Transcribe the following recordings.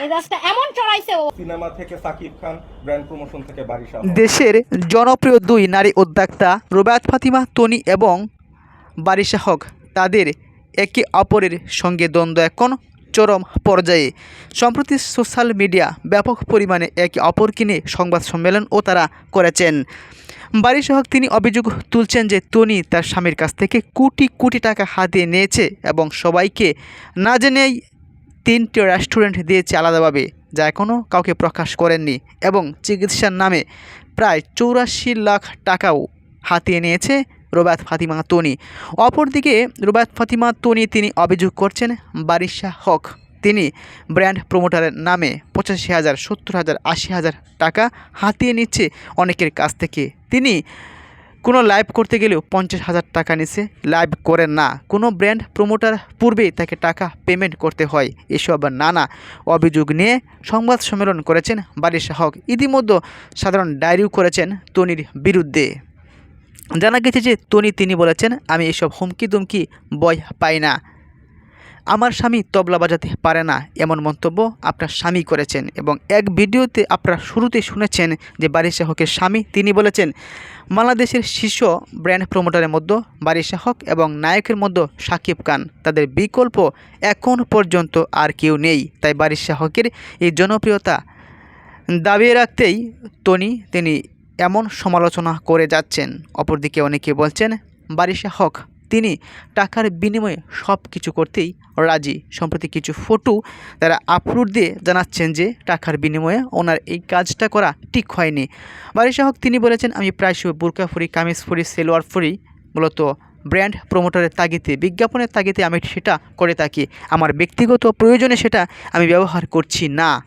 মেজাজটা এমন চড়াইছে ও। সিনেমা থেকে সাকিব খান ব্র্যান্ড প্রমোশন থেকে বারিশা দেশের জনপ্রিয় দুই নারী উদ্যোক্তা রুবায়াত ফাতিমা তনি এবং বারিশা হক তাদের একে অপরের সঙ্গে দ্বন্দ্ব এখন চরম পর্যায়ে। সম্প্রতি সোশ্যাল মিডিয়া ব্যাপক পরিমাণে একে অপরকে নিয়ে সংবাদ সম্মেলন ও তারা করেছেন। বারিশা হক তিনি অভিযোগ তুলছেন যে তনি তার স্বামীর কাছ থেকে কোটি কোটি টাকা হাতিয়ে নিয়েছে এবং সবাইকে না জেনেই তিনটি রেস্টুরেন্ট দিয়েছে আলাদাভাবে, যা এখনও কাউকে প্রকাশ করেননি এবং চিকিৎসার নামে প্রায় চৌরাশি লাখ টাকাও হাতিয়ে নিয়েছে রোবায়ত ফাতিমা তনি। অপরদিকে রোবায়ত ফাতিমা তনি তিনি অভিযোগ করছেন বারিশা হক। তিনি ব্র্যান্ড প্রমোটারের নামে পঁচাশি হাজার, সত্তর হাজার, আশি হাজার টাকা হাতিয়ে নিচ্ছে অনেকের কাছ থেকে। তিনি কোনো লাইভ করতে গেলেও পঞ্চাশ হাজার টাকা নিছে। লাইভ করে না। কোনো ব্র্যান্ড প্রমোটার পূর্বেই তাকে টাকা পেমেন্ট করতে হয়। এসব নানা অভিযোগ নিয়ে সংবাদ সম্মেলন করেছেন বারিশা হক। ইতিমধ্যে সাধারণ ডায়েরিও করেছেন তনির বিরুদ্ধে। জানা গেছে যে তনি, তিনি বলেছেন, আমি এসব হুমকি দুমকি বয় পাই না। আমার স্বামী তবলা বাজাতে পারে না, এমন মন্তব্য আপনার স্বামী করেছেন এবং এক ভিডিওতে আপনারা শুরুতে শুনেছেন যে বারিশা হকের স্বামী, তিনি বলেছেন, বাংলাদেশের শীর্ষ ব্র্যান্ড প্রমোটারের মধ্যে বারিশা হক এবং নায়কের মধ্যে সাকিব খান। তাদের বিকল্প এখন পর্যন্ত আর কেউ নেই। তাই বারিশা হকের এই জনপ্রিয়তা দাবিয়ে রাখতেই তনি, তিনি এমন সমালোচনা করে যাচ্ছেন। অপরদিকে অনেকে বলছেন বারিশা হক তিনি টাকার বিনিময়ে সব কিছু করতেই রাজি। সম্প্রতি কিছু ফটো তারা আপলোড দিয়ে জানাচ্ছেন যে টাকার বিনিময়ে ওনার এই কাজটা করা ঠিক হয়নি। বারিশা হক তিনি বলেছেন, আমি প্রায়শই বুরকা ফুরি কামিজ ফুরি সেলোয়ার ফুরি মূলত ব্র্যান্ড প্রমোটারের তাগিদে, বিজ্ঞাপনের তাগিদে আমি সেটা করে থাকি। আমার ব্যক্তিগত প্রয়োজনে সেটা আমি ব্যবহার করছি না।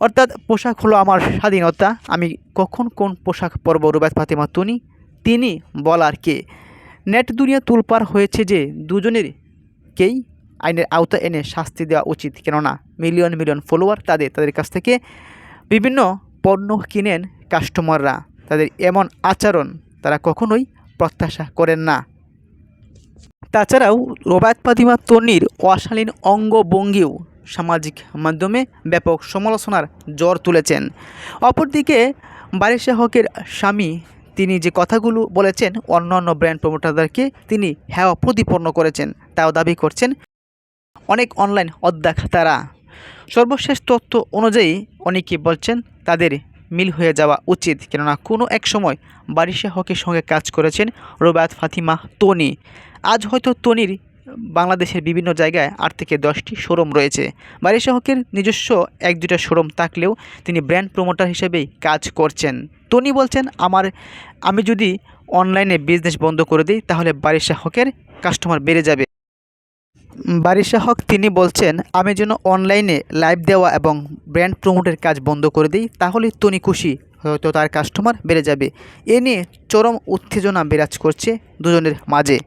অর্থাৎ পোশাক হলো আমার স্বাধীনতা। আমি কখন কোন পোশাক পরব? রুবায়ত ফাতেমা, তুনি? তিনি বলার কে? নেট দুনিয়া তুলপার হয়েছে যে দুজনেরকেই আইনের আওতা এনে শাস্তি দেওয়া উচিত। কেননা মিলিয়ন মিলিয়ন ফলোয়ার তাদের তাদের কাছ থেকে বিভিন্ন পণ্য কিনেন কাস্টমাররা। তাদের এমন আচরণ তারা কখনোই প্রত্যাশা করেন না। তাছাড়াও রোবায়ত ফাতিমা তন্নির অশালীন অঙ্গভঙ্গিও সামাজিক মাধ্যমে ব্যাপক সমালোচনার জ্বর তুলেছেন। অপরদিকে বারিশা হকের স্বামী তিনি যে কথাগুলো বলেছেন অন্য অন্য ব্র্যান্ড প্রমোটারদেরকে তিনি হ্যাঁ প্রতিপন্ন করেছেন, তাও দাবি করছেন অনেক অনলাইন অধ্যাক্তারা সর্বশেষ তথ্য অনুযায়ী, অনেকে বলছেন তাদের মিল হয়ে যাওয়া উচিত, কেননা কোনো এক সময় বারিশা হকের সঙ্গে কাজ করেছেন রোবায়াত ফাতিমা, তনি। আজ হয়তো তনির বাংলাদেশের বিভিন্ন জায়গায় আট থেকে দশটি শোরুম রয়েছে। বারিশা হকের নিজস্ব এক দুটা শোরুম থাকলেও তিনি ব্র্যান্ড প্রমোটার হিসেবেই কাজ করছেন। তনি বলছেন, আমার, আমি যদি অনলাইনে বিজনেস বন্ধ করে দিই, তাহলে বারিশা হকের কাস্টমার বেড়ে যাবে। বারিশা হক তিনি বলছেন, আমি যেন অনলাইনে লাইভ দেওয়া এবং ব্র্যান্ড প্রমোটের কাজ বন্ধ করে দিই, তাহলে তনি খুশি। হয়তো তার কাস্টমার বেড়ে যাবে। এ নিয়ে চরম উত্তেজনা বিরাজ করছে দুজনের মাঝে।